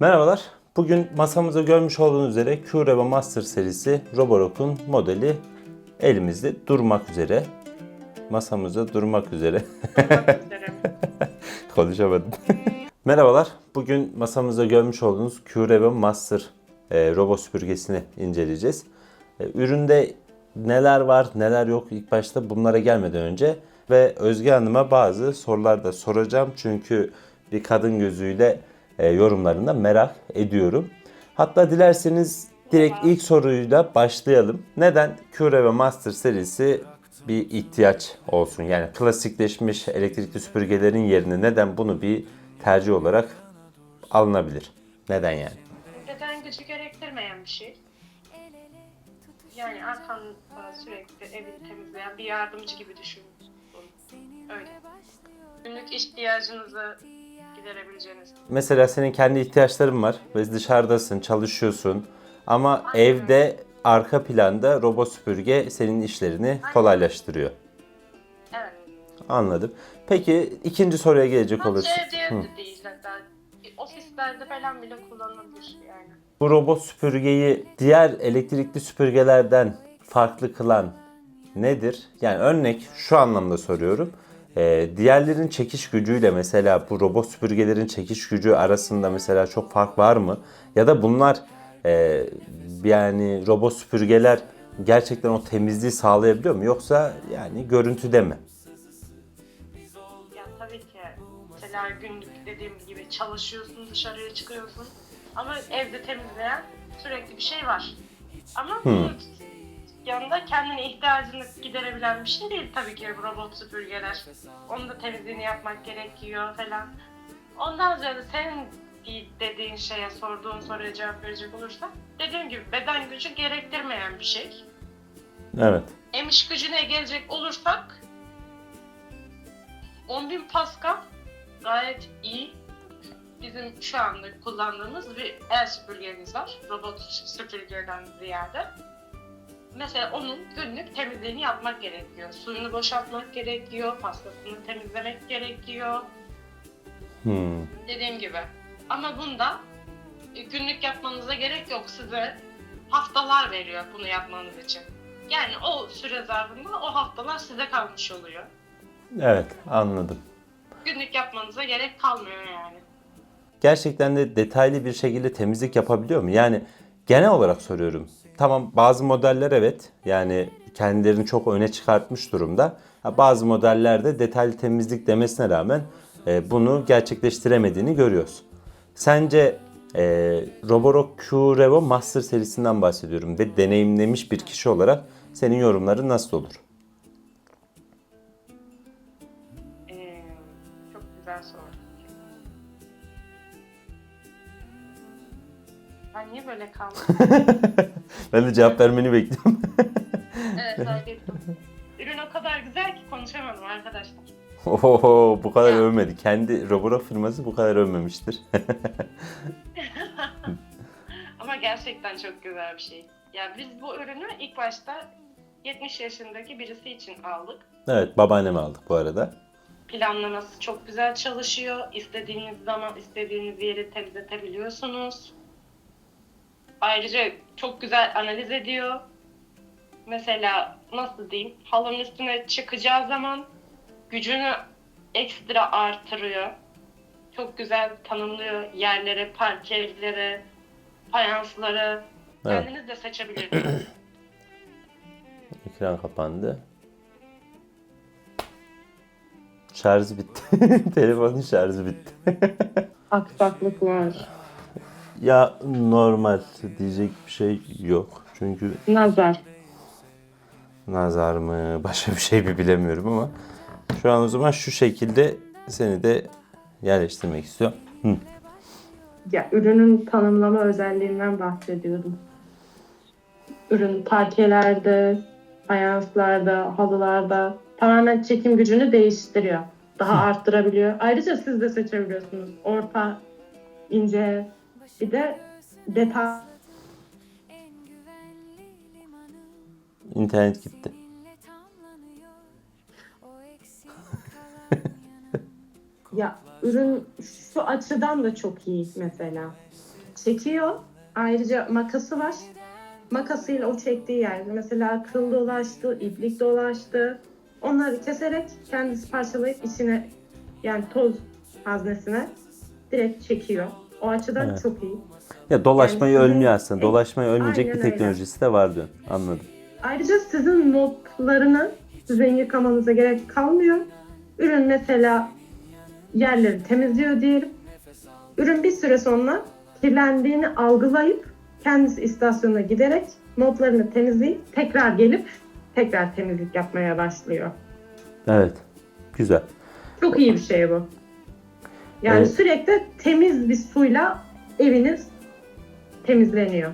Merhabalar. Bugün masamızda görmüş olduğunuz üzere Q-Revo Master serisi Roborock'un modeli elimizde durmak üzere. Masamızda durmak üzere. Konuşamadım. Merhabalar. Bugün masamızda görmüş olduğunuz Q-Revo Master e, robo süpürgesini inceleyeceğiz. E, üründe neler var, neler yok ilk başta bunlara gelmeden önce ve Özge Hanım'a bazı sorular da soracağım. Çünkü bir kadın gözüyle e, yorumlarında merak ediyorum. Hatta dilerseniz direkt ilk soruyla başlayalım. Neden Q-Revo Master serisi bir ihtiyaç olsun? Yani klasikleşmiş elektrikli süpürgelerin yerine neden bunu bir tercih olarak alınabilir? Neden yani? Beden gücü gerektirmeyen bir şey. Yani arkanda sürekli evi temizleyen bir yardımcı gibi düşünün. Öyle. Günlük ihtiyacınızı giderebileceğiniz. Mesela senin kendi ihtiyaçların var ve dışarıdasın, çalışıyorsun ama evde arka planda robot süpürge senin işlerini kolaylaştırıyor. Evet. Anladım. Peki ikinci soruya gelecek Sadece olursak. evde de değil hatta. Ofislerde falan bile kullanılabilir yani. Bu robot süpürgeyi diğer elektrikli süpürgelerden farklı kılan nedir? Yani örnek şu anlamda soruyorum. Ee, diğerlerin çekiş gücüyle mesela bu robot süpürgelerin çekiş gücü arasında mesela çok fark var mı? Ya da bunlar e, yani robot süpürgeler gerçekten o temizliği sağlayabiliyor mu? Yoksa yani görüntüde mi? Ya tabii ki mesela günlük dediğim gibi çalışıyorsun, dışarıya çıkıyorsun. Ama evde temizleyen sürekli bir şey var. Ama bunun yanında kendine ihtiyacını giderebilen bir şey değil tabii ki robot süpürgeler. Onun da temizliğini yapmak gerekiyor falan. Ondan ziyade senin dediğin şeye, sorduğun soruya cevap verecek olursak dediğim gibi beden gücü gerektirmeyen bir şey. Evet. Emiş gücüne gelecek olursak 10.000 Pascal gayet iyi. Bizim şu anda kullandığımız bir el süpürgemiz var. Robot süpürgeden ziyade. Mesela onun günlük temizliğini yapmak gerekiyor. Suyunu boşaltmak gerekiyor, pastasını temizlemek gerekiyor. Hmm. Dediğim gibi. Ama bunda e, günlük yapmanıza gerek yok. Size haftalar veriyor bunu yapmanız için. Yani o süre zarfında o haftalar size kalmış oluyor. Evet anladım. Günlük yapmanıza gerek kalmıyor yani. gerçekten de detaylı bir şekilde temizlik yapabiliyor mu? Yani genel olarak soruyorum. Tamam bazı modeller evet yani kendilerini çok öne çıkartmış durumda. Bazı modellerde detaylı temizlik demesine rağmen e, bunu gerçekleştiremediğini görüyoruz. Sence e, Roborock Q Revo Master serisinden bahsediyorum ve deneyimlemiş bir kişi olarak senin yorumların nasıl olur? Niye böyle kaldım? Ben de cevap vermeni bekliyorum. evet fark ettim. Ürün o kadar güzel ki konuşamadım arkadaşlar. Oho bu kadar Ya. övmedi. Kendi Roborock firması bu kadar övmemiştir. Ama gerçekten çok güzel bir şey. Ya biz bu ürünü ilk başta 70 yaşındaki birisi için aldık. evet babaanneme aldık bu arada. Planlaması çok güzel çalışıyor. İstediğiniz zaman istediğiniz yeri temizletebiliyorsunuz. Ayrıca çok güzel analiz ediyor. Mesela nasıl diyeyim? Halının üstüne çıkacağı zaman gücünü ekstra artırıyor. Çok güzel tanımlıyor yerleri, parkeleri, fayansları. Evet. Kendiniz de seçebilirsiniz. Ekran kapandı. Şarjı bitti. Telefonun şarjı bitti. aksaklık var. Ya normal diyecek bir şey yok. Çünkü Nazar. nazar mı başka bir şey mi bilemiyorum ama şu an o zaman şu şekilde seni de yerleştirmek istiyorum. Hı. Ya ürünün tanımlama özelliğinden bahsediyordum. Ürün parkelerde, fayanslarda, halılarda tamamen çekim gücünü değiştiriyor. Daha arttırabiliyor. Ayrıca siz de seçebiliyorsunuz. Orta, ince, bir de detay İnternet gitti. Ya ürün şu açıdan da çok iyi mesela. çekiyor. Ayrıca makası var. Makasıyla o çektiği yerde mesela kıl dolaştı, iplik dolaştı. Onları keserek kendisi parçalayıp içine yani toz haznesine direkt çekiyor. O açıdan Evet. çok iyi. Ya dolaşmayı Yani ölmüyor aslında. Dolaşmayı ölmeyecek bir öyle. teknolojisi de var diyor. Anladım. Ayrıca sizin notlarını sizin yıkamanıza gerek kalmıyor. Ürün mesela yerleri temizliyor diyelim. Ürün bir süre sonra kirlendiğini algılayıp kendisi istasyona giderek notlarını temizleyip tekrar gelip tekrar temizlik yapmaya başlıyor. Evet. Güzel. Çok iyi bir şey bu. Yani Evet. sürekli temiz bir suyla eviniz temizleniyor.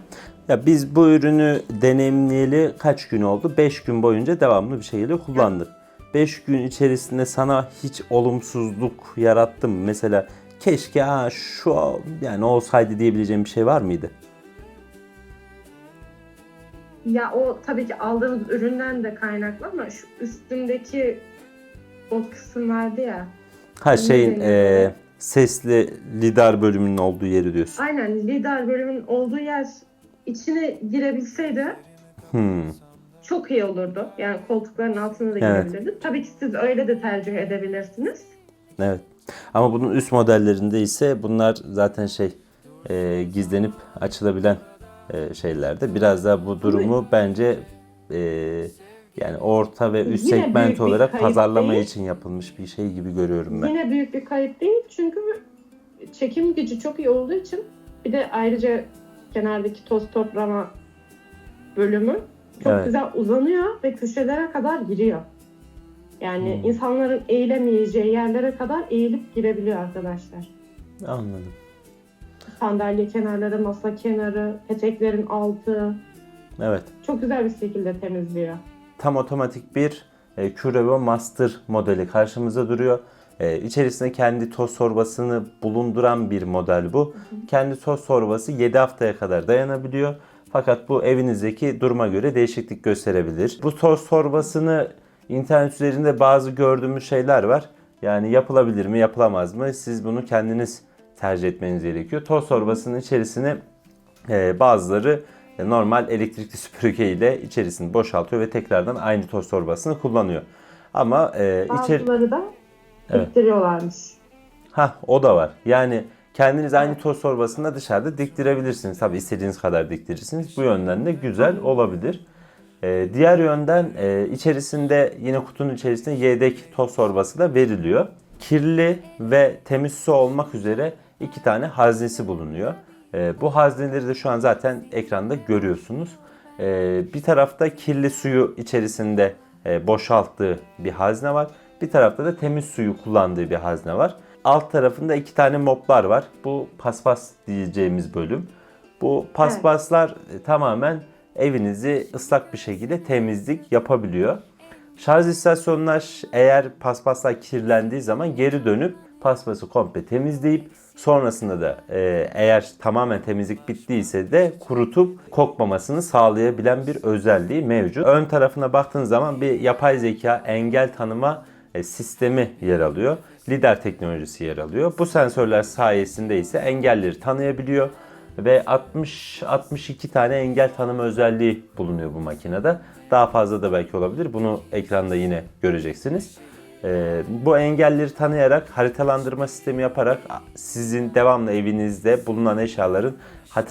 Ya biz bu ürünü deneyimleyeli kaç gün oldu? 5 gün boyunca devamlı bir şekilde kullandık. 5 gün içerisinde sana hiç olumsuzluk yarattı mı? Mesela keşke ha şu yani olsaydı diyebileceğim bir şey var mıydı? Ya o tabii ki aldığımız üründen de kaynaklı ama şu üstündeki o kısım vardı ya. Ha şeyin deniyor? Sesli lidar bölümünün olduğu yeri diyorsun. Aynen lidar bölümünün olduğu yer içine girebilseydi Hmm. çok iyi olurdu. Yani koltukların altına da Evet. girebilirdi. Tabii ki siz öyle de tercih edebilirsiniz. Evet. Ama bunun üst modellerinde ise bunlar zaten şey e, gizlenip açılabilen e, şeylerde. Biraz da bu durumu bence e, yani orta ve üst Yine segment olarak pazarlama değil. için yapılmış bir şey gibi görüyorum ben. Yine büyük bir kayıp değil çünkü çekim gücü çok iyi olduğu için bir de ayrıca kenardaki toz toplama bölümü çok Evet. güzel uzanıyor ve köşelere kadar giriyor. Yani Hmm. insanların eğilemeyeceği yerlere kadar eğilip girebiliyor arkadaşlar. Anladım. Sandalye kenarları, masa kenarı, peteklerin altı Evet. çok güzel bir şekilde temizliyor. Tam otomatik bir e, Curavo Master modeli karşımıza duruyor. E, içerisinde kendi toz torbasını bulunduran bir model bu. Kendi toz torbası 7 haftaya kadar dayanabiliyor. Fakat bu evinizdeki duruma göre değişiklik gösterebilir. Bu toz torbasını internet üzerinde bazı gördüğümüz şeyler var. Yani yapılabilir mi, yapılamaz mı? Siz bunu kendiniz tercih etmeniz gerekiyor. Toz torbasının içerisine e, bazıları normal elektrikli süpürge ile içerisini boşaltıyor ve tekrardan aynı toz torbasını kullanıyor. Ama e, içeri Bazıları da Evet. ittiriyorlarmış. ha o da var. Yani kendiniz aynı toz torbasında dışarıda diktirebilirsiniz. Tabii istediğiniz kadar diktirirsiniz. Bu yönden de güzel olabilir. E, diğer yönden e, içerisinde yine kutunun içerisinde yedek toz torbası da veriliyor. Kirli ve temiz su olmak üzere iki tane haznesi bulunuyor. E, bu hazneleri de şu an zaten ekranda görüyorsunuz. E, bir tarafta kirli suyu içerisinde e, boşalttığı bir hazne var. Bir tarafta da temiz suyu kullandığı bir hazne var. Alt tarafında iki tane moplar var. Bu paspas diyeceğimiz bölüm. Bu paspaslar e, tamamen evinizi ıslak bir şekilde temizlik yapabiliyor. Şarj istasyonuna ş- eğer paspaslar kirlendiği zaman geri dönüp paspası komple temizleyip sonrasında da e, eğer tamamen temizlik bittiyse de kurutup kokmamasını sağlayabilen bir özelliği mevcut. Ön tarafına baktığınız zaman bir yapay zeka engel tanıma e, sistemi yer alıyor. Lider teknolojisi yer alıyor. Bu sensörler sayesinde ise engelleri tanıyabiliyor ve 60 62 tane engel tanıma özelliği bulunuyor bu makinede. Daha fazla da belki olabilir. Bunu ekranda yine göreceksiniz. Ee, bu engelleri tanıyarak haritalandırma sistemi yaparak sizin devamlı evinizde bulunan eşyaların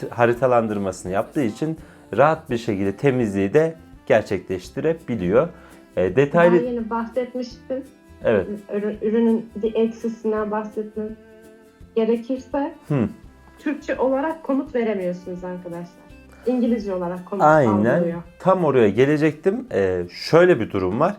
haritalandırmasını yaptığı için rahat bir şekilde temizliği de gerçekleştirebiliyor. Ee, detaylı Daha yeni bahsetmiştim. evet Ürün- ürünün bir eksisinden bahsetmem gerekirse Hı. Türkçe olarak komut veremiyorsunuz arkadaşlar. İngilizce olarak komut Aynen. algılıyor. Tam oraya gelecektim. Ee, şöyle bir durum var.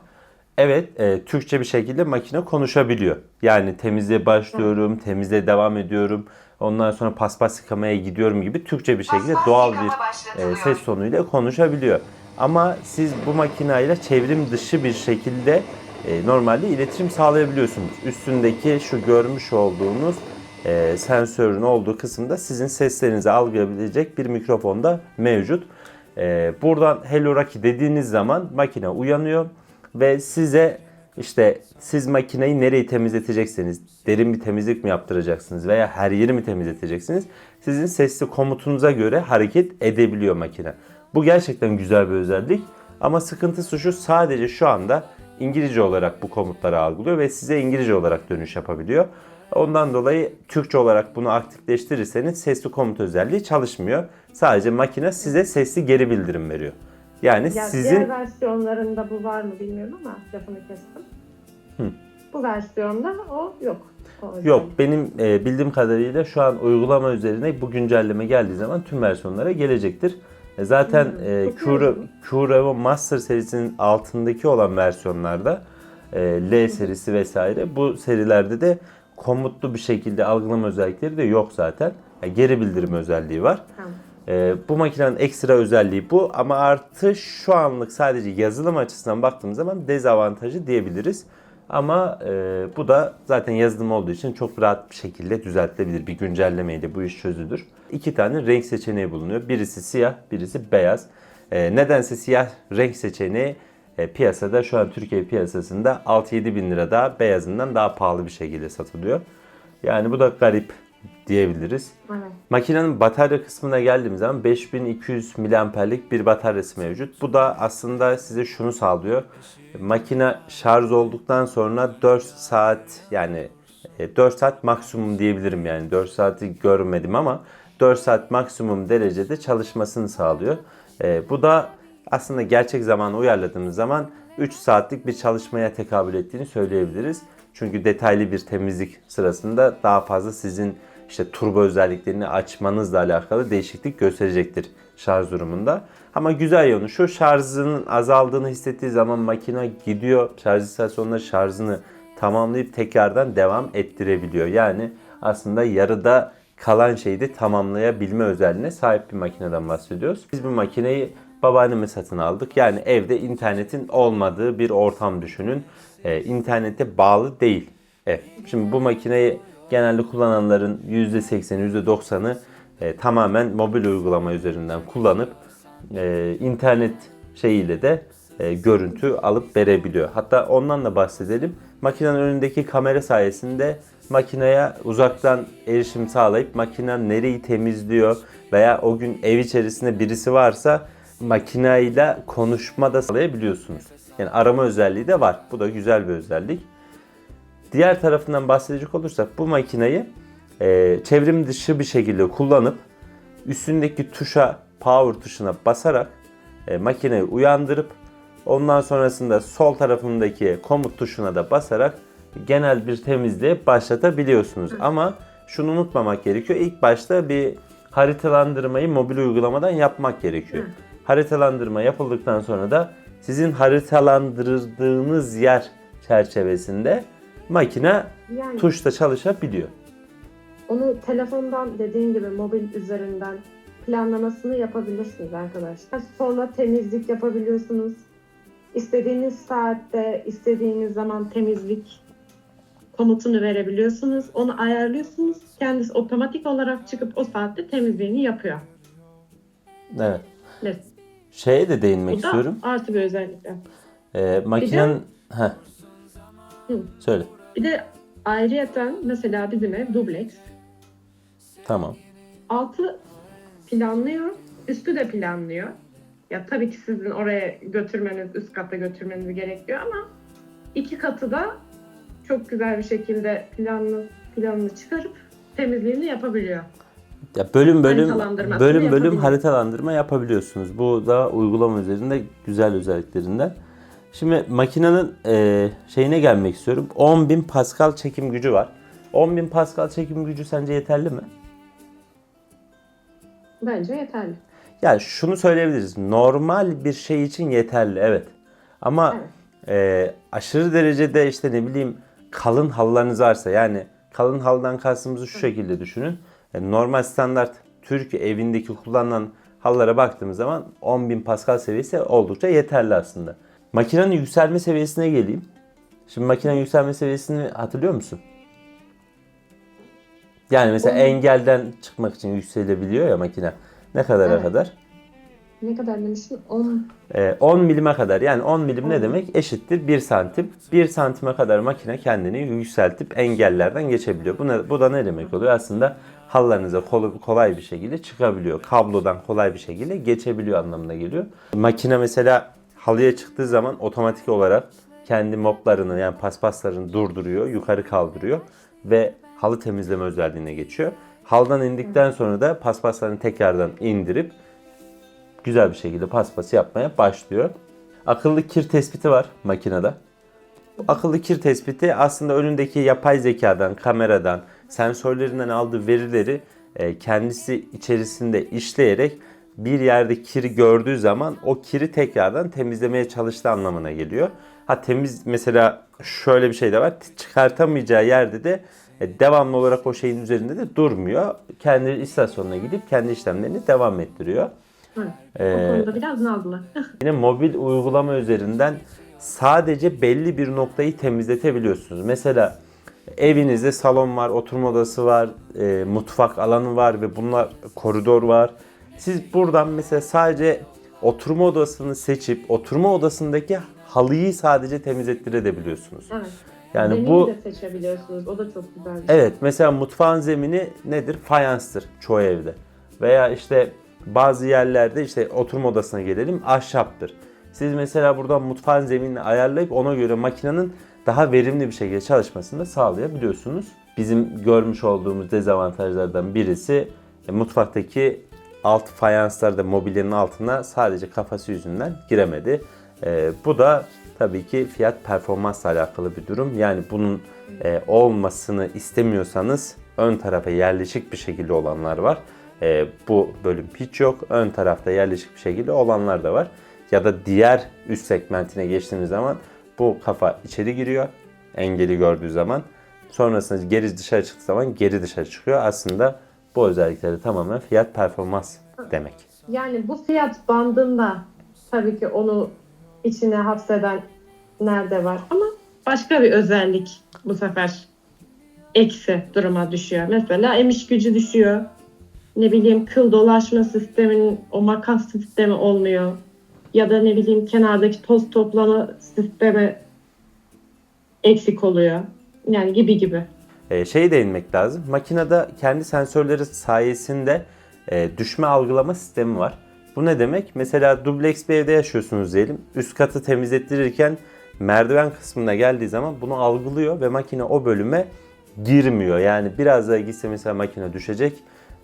Evet, e, Türkçe bir şekilde makine konuşabiliyor. Yani temizliğe başlıyorum, temizliğe devam ediyorum. Ondan sonra paspas yıkamaya gidiyorum gibi Türkçe bir şekilde Paspas doğal yıkama bir e, başlatılıyor. ses tonuyla konuşabiliyor. Ama siz bu makineyle çevrim dışı bir şekilde e, normalde iletişim sağlayabiliyorsunuz. Üstündeki şu görmüş olduğunuz e, sensörün olduğu kısımda sizin seslerinizi algılayabilecek bir mikrofon da mevcut. E, buradan Hello Rocky dediğiniz zaman makine uyanıyor ve size işte siz makineyi nereyi temizletecekseniz, derin bir temizlik mi yaptıracaksınız veya her yeri mi temizleteceksiniz? Sizin sesli komutunuza göre hareket edebiliyor makine. Bu gerçekten güzel bir özellik. Ama sıkıntısı şu sadece şu anda İngilizce olarak bu komutları algılıyor ve size İngilizce olarak dönüş yapabiliyor. Ondan dolayı Türkçe olarak bunu aktifleştirirseniz sesli komut özelliği çalışmıyor. Sadece makine size sesli geri bildirim veriyor. Yani Ya sizin diğer versiyonlarında bu var mı bilmiyorum ama lafını kestim. Hı. Bu versiyonda o yok. O. Yok benim e, bildiğim kadarıyla şu an uygulama üzerine bu güncelleme geldiği zaman tüm versiyonlara gelecektir. E, zaten Hmm, e, oldu. Q-Revo Master serisinin altındaki olan versiyonlarda e, L serisi vesaire bu serilerde de komutlu bir şekilde algılama özellikleri de yok zaten. Yani geri bildirim özelliği var. Tamam. E, bu makinenin ekstra özelliği bu ama artı şu anlık sadece yazılım açısından baktığımız zaman dezavantajı diyebiliriz. Ama e, bu da zaten yazılım olduğu için çok rahat bir şekilde düzeltilebilir. Bir güncellemeyle bu iş çözülür. İki tane renk seçeneği bulunuyor. Birisi siyah, birisi beyaz. E, nedense siyah renk seçeneği e, piyasada şu an Türkiye piyasasında 6-7 bin lira daha beyazından daha pahalı bir şekilde satılıyor. Yani bu da garip diyebiliriz. Evet. Makinenin batarya kısmına geldiğimiz zaman 5200 miliamperlik bir bataryası mevcut. Bu da aslında size şunu sağlıyor. Makine şarj olduktan sonra 4 saat yani e, 4 saat maksimum diyebilirim yani 4 saati görmedim ama 4 saat maksimum derecede çalışmasını sağlıyor. E, Bu da aslında gerçek zamana uyarladığımız zaman 3 saatlik bir çalışmaya tekabül ettiğini söyleyebiliriz. Çünkü detaylı bir temizlik sırasında daha fazla sizin işte turbo özelliklerini açmanızla alakalı değişiklik gösterecektir şarj durumunda. Ama güzel yanı şu şarjının azaldığını hissettiği zaman makine gidiyor şarj istasyonuna şarjını tamamlayıp tekrardan devam ettirebiliyor. Yani aslında yarıda kalan şeyi de tamamlayabilme özelliğine sahip bir makineden bahsediyoruz. Biz bu makineyi babaanneme satın aldık. Yani evde internetin olmadığı bir ortam düşünün. Ee, internete bağlı değil ev. Şimdi bu makineyi genelde kullananların %80'i %90'ı e, tamamen mobil uygulama üzerinden kullanıp e, internet şeyiyle de e, görüntü alıp verebiliyor. Hatta ondan da bahsedelim. Makinenin önündeki kamera sayesinde makineye uzaktan erişim sağlayıp makine nereyi temizliyor veya o gün ev içerisinde birisi varsa makineyle konuşma da sağlayabiliyorsunuz. Yani arama özelliği de var. Bu da güzel bir özellik. Diğer tarafından bahsedecek olursak bu makineyi e, çevrim dışı bir şekilde kullanıp üstündeki tuşa power tuşuna basarak e, makineyi uyandırıp ondan sonrasında sol tarafındaki komut tuşuna da basarak genel bir temizliğe başlatabiliyorsunuz. Ama şunu unutmamak gerekiyor. İlk başta bir haritalandırmayı mobil uygulamadan yapmak gerekiyor. Haritalandırma yapıldıktan sonra da sizin haritalandırdığınız yer çerçevesinde makine Yani tuşla çalışabiliyor. onu telefondan dediğin gibi mobil üzerinden planlamasını yapabilirsiniz arkadaşlar. Sonra temizlik yapabiliyorsunuz. İstediğiniz saatte, istediğiniz zaman temizlik komutunu verebiliyorsunuz. Onu ayarlıyorsunuz. Kendisi otomatik olarak çıkıp o saatte temizliğini yapıyor. Evet. Evet. Şeye de değinmek Bu da istiyorum. artı bir özellik. Ee, makinenin... Heh. Hı. Söyle. Bir de ayrıyeten mesela bizim ev dubleks. Tamam. Altı planlıyor, üstü de planlıyor. Ya tabii ki sizin oraya götürmeniz, üst kata götürmeniz gerekiyor ama iki katı da çok güzel bir şekilde planlı planını çıkarıp temizliğini yapabiliyor. Ya bölüm bölüm bölüm bölüm yapabiliyor. haritalandırma yapabiliyorsunuz. Bu da uygulama üzerinde güzel özelliklerinden. Şimdi makinenin e, şeyine gelmek istiyorum. 10.000 Pascal çekim gücü var. 10.000 Pascal çekim gücü sence yeterli mi? Bence yeterli. Yani şunu söyleyebiliriz. Normal bir şey için yeterli evet. Ama e, aşırı derecede işte ne bileyim kalın halılarınız varsa yani kalın halıdan kastımızı şu şekilde düşünün. E, normal standart Türk evindeki kullanılan halılara baktığımız zaman 10.000 Pascal seviyesi oldukça yeterli aslında. Makinenin yükselme seviyesine geleyim. Şimdi makinenin yükselme seviyesini hatırlıyor musun? Yani mesela Onu- engelden çıkmak için yükselebiliyor ya makine. Ne kadara Evet. kadar? Ne kadar demiştin? 10 Ee, 10 milime kadar yani 10 milim ne demek? Eşittir 1 santim. 1 santime kadar makine kendini yükseltip engellerden geçebiliyor. Bu, ne, bu da ne demek oluyor? Aslında hallarınıza kol- kolay bir şekilde çıkabiliyor. Kablodan kolay bir şekilde geçebiliyor anlamına geliyor. Makine mesela halıya çıktığı zaman otomatik olarak kendi moplarını yani paspaslarını durduruyor, yukarı kaldırıyor ve halı temizleme özelliğine geçiyor. Haldan indikten sonra da paspaslarını tekrardan indirip güzel bir şekilde paspası yapmaya başlıyor. Akıllı kir tespiti var makinede. Bu akıllı kir tespiti aslında önündeki yapay zekadan, kameradan, sensörlerinden aldığı verileri e, kendisi içerisinde işleyerek bir yerde kiri gördüğü zaman o kiri tekrardan temizlemeye çalıştığı anlamına geliyor. Ha temiz mesela şöyle bir şey de var. Çıkartamayacağı yerde de e, devamlı olarak o şeyin üzerinde de durmuyor. Kendi istasyonuna gidip kendi işlemlerini devam ettiriyor. Evet. Ee, o konuda biraz nazlı. Yine mobil uygulama üzerinden sadece belli bir noktayı temizletebiliyorsunuz. Mesela evinizde salon var, oturma odası var, e, mutfak alanı var ve bunlar koridor var. Siz buradan mesela sadece oturma odasını seçip oturma odasındaki halıyı sadece temizlettirebiliyorsunuz. evet. Yani Zemini bu de seçebiliyorsunuz. O da çok güzel bir şey. Evet mesela mutfağın zemini nedir? Fayanstır çoğu evde. Veya işte bazı yerlerde işte oturma odasına gelelim ahşaptır. Siz mesela buradan mutfağın zeminini ayarlayıp ona göre makinenin daha verimli bir şekilde çalışmasını da sağlayabiliyorsunuz. Bizim görmüş olduğumuz dezavantajlardan birisi e, mutfaktaki alt fayanslarda mobilyanın altına sadece kafası yüzünden giremedi. E, bu da tabii ki fiyat performansla alakalı bir durum. Yani bunun e, olmasını istemiyorsanız ön tarafa yerleşik bir şekilde olanlar var. E, bu bölüm hiç yok. Ön tarafta yerleşik bir şekilde olanlar da var. Ya da diğer üst segmentine geçtiğiniz zaman bu kafa içeri giriyor. Engeli gördüğü zaman. Sonrasında geri dışarı çıktığı zaman geri dışarı çıkıyor. Aslında bu özellikleri tamamen fiyat performans demek. Yani bu fiyat bandında tabii ki onu içine hapseden nerede var ama başka bir özellik bu sefer eksi duruma düşüyor. Mesela emiş gücü düşüyor. Ne bileyim kıl dolaşma sisteminin o makas sistemi olmuyor. Ya da ne bileyim kenardaki toz toplama sistemi eksik oluyor. Yani gibi gibi. E, şey değinmek lazım. Makinede kendi sensörleri sayesinde e, düşme algılama sistemi var. Bu ne demek? Mesela dubleks bir evde yaşıyorsunuz diyelim. Üst katı temizlettirirken merdiven kısmına geldiği zaman bunu algılıyor ve makine o bölüme girmiyor. Yani biraz daha gitse mesela makine düşecek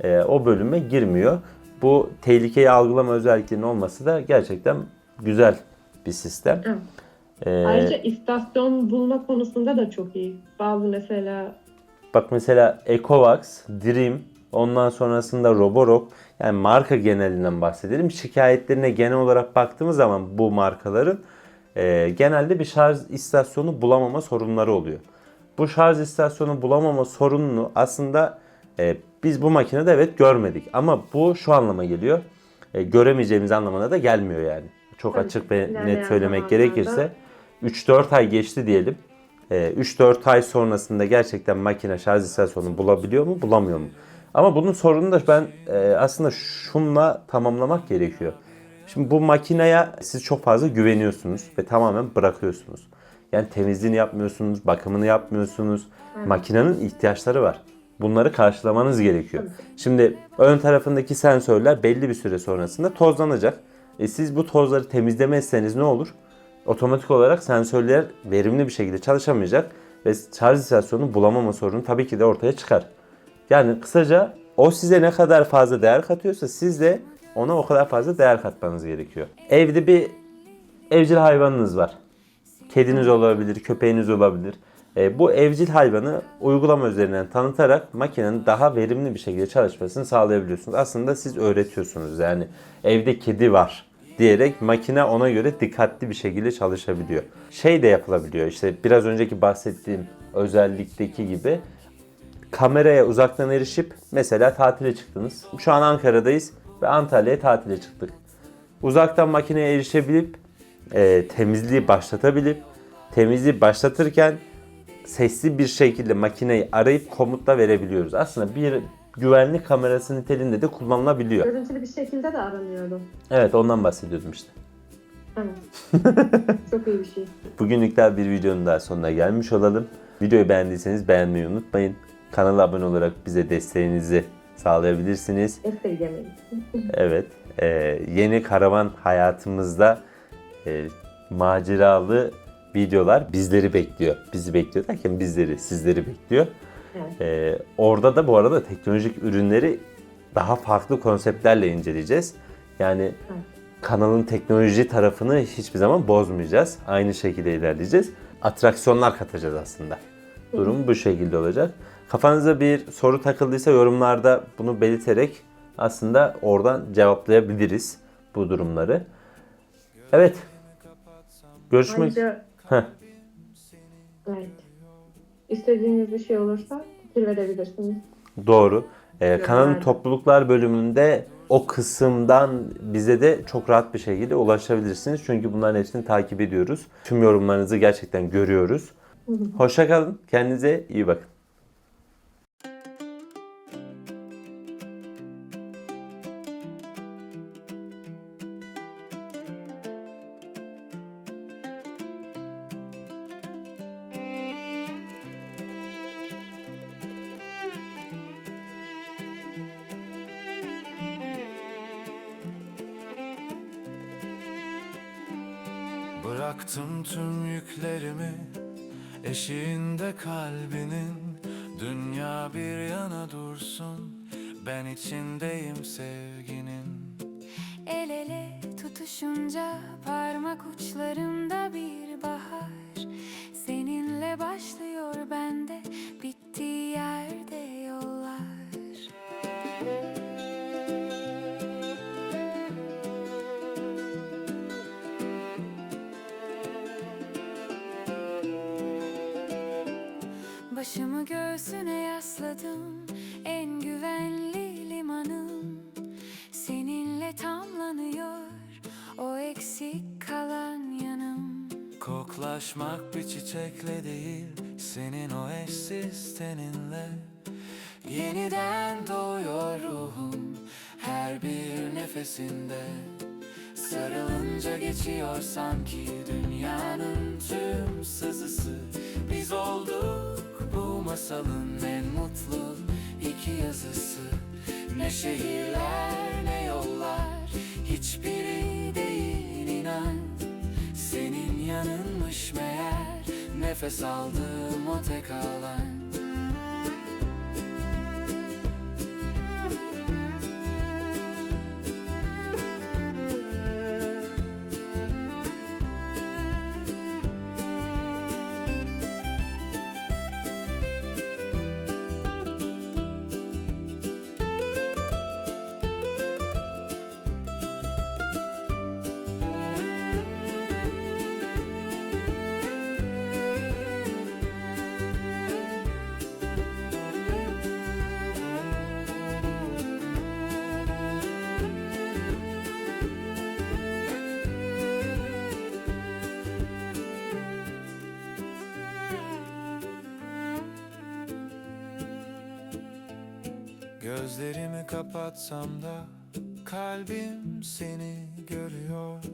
e, o bölüme girmiyor. Bu tehlikeyi algılama özelliklerinin olması da gerçekten güzel bir sistem. Evet. E, Ayrıca istasyon bulma konusunda da çok iyi. Bazı mesela Bak mesela Ecovax, Dream, ondan sonrasında Roborock yani marka genelinden bahsedelim. Şikayetlerine genel olarak baktığımız zaman bu markaların e, genelde bir şarj istasyonu bulamama sorunları oluyor. Bu şarj istasyonu bulamama sorununu aslında e, biz bu makinede evet görmedik ama bu şu anlama geliyor. E, göremeyeceğimiz anlamına da gelmiyor yani. Çok Tabii, açık ve net söylemek gerekirse 3-4 ay geçti diyelim. Ee, 3-4 ay sonrasında gerçekten makine şarj istasyonu bulabiliyor mu, bulamıyor mu? Ama bunun sorununu da ben e, aslında şunla tamamlamak gerekiyor. Şimdi bu makineye siz çok fazla güveniyorsunuz ve tamamen bırakıyorsunuz. Yani temizliğini yapmıyorsunuz, bakımını yapmıyorsunuz. Makinenin ihtiyaçları var. Bunları karşılamanız gerekiyor. Şimdi ön tarafındaki sensörler belli bir süre sonrasında tozlanacak. E siz bu tozları temizlemezseniz ne olur? Otomatik olarak sensörler verimli bir şekilde çalışamayacak ve şarj istasyonu bulamama sorunu tabii ki de ortaya çıkar. Yani kısaca o size ne kadar fazla değer katıyorsa siz de ona o kadar fazla değer katmanız gerekiyor. Evde bir evcil hayvanınız var. Kediniz olabilir, köpeğiniz olabilir. E, bu evcil hayvanı uygulama üzerinden tanıtarak makinenin daha verimli bir şekilde çalışmasını sağlayabiliyorsunuz. Aslında siz öğretiyorsunuz yani evde kedi var diyerek makine ona göre dikkatli bir şekilde çalışabiliyor. Şey de yapılabiliyor işte biraz önceki bahsettiğim özellikteki gibi kameraya uzaktan erişip mesela tatile çıktınız. Şu an Ankara'dayız ve Antalya'ya tatile çıktık. Uzaktan makineye erişebilip e, temizliği başlatabilip temizliği başlatırken sesli bir şekilde makineyi arayıp komutla verebiliyoruz. Aslında bir güvenlik kamerası niteliğinde de kullanılabiliyor. Görüntülü bir şekilde de aranıyordu. Evet ondan bahsediyordum işte. Çok iyi bir şey. Bugünlükler bir videonun daha sonuna gelmiş olalım. Videoyu beğendiyseniz beğenmeyi unutmayın. Kanala abone olarak bize desteğinizi sağlayabilirsiniz. Esirgemeyin. Evet. e, yeni karavan hayatımızda e, maceralı videolar bizleri bekliyor. Bizi bekliyor derken bizleri, sizleri bekliyor. Evet. E, orada da bu arada teknolojik ürünleri daha farklı konseptlerle inceleyeceğiz. Yani Evet. kanalın teknoloji tarafını hiçbir zaman bozmayacağız. Aynı şekilde ilerleyeceğiz. Atraksiyonlar katacağız aslında. Durum bu şekilde olacak. Kafanıza bir soru takıldıysa yorumlarda bunu belirterek aslında oradan cevaplayabiliriz bu durumları. Evet. Görüşmek Ayrıca Heh, evet. İstediğiniz bir şey olursa fikir verebilirsiniz. doğru. Ee, kanalın topluluklar bölümünde o kısımdan bize de çok rahat bir şekilde ulaşabilirsiniz. Çünkü bunların hepsini takip ediyoruz. Tüm yorumlarınızı gerçekten görüyoruz. Hoşça kalın. Kendinize iyi bakın. Başımı göğsüne yasladım. En güvenli limanım Seninle tamlanıyor. O eksik kalan yanım. Koklaşmak bir çiçekle değil senin o eşsiz teninle. Yeniden doğuyor ruhum her bir nefesinde. Sarılınca geçiyor sanki dünyanın tüm sızısı. Biz olduk masalın en mutlu iki yazısı. Ne şehirler ne yollar hiçbiri değil inan. Senin yanınmış meğer nefes aldığım o tek alan Gözlerimi kapatsam da kalbim seni görüyor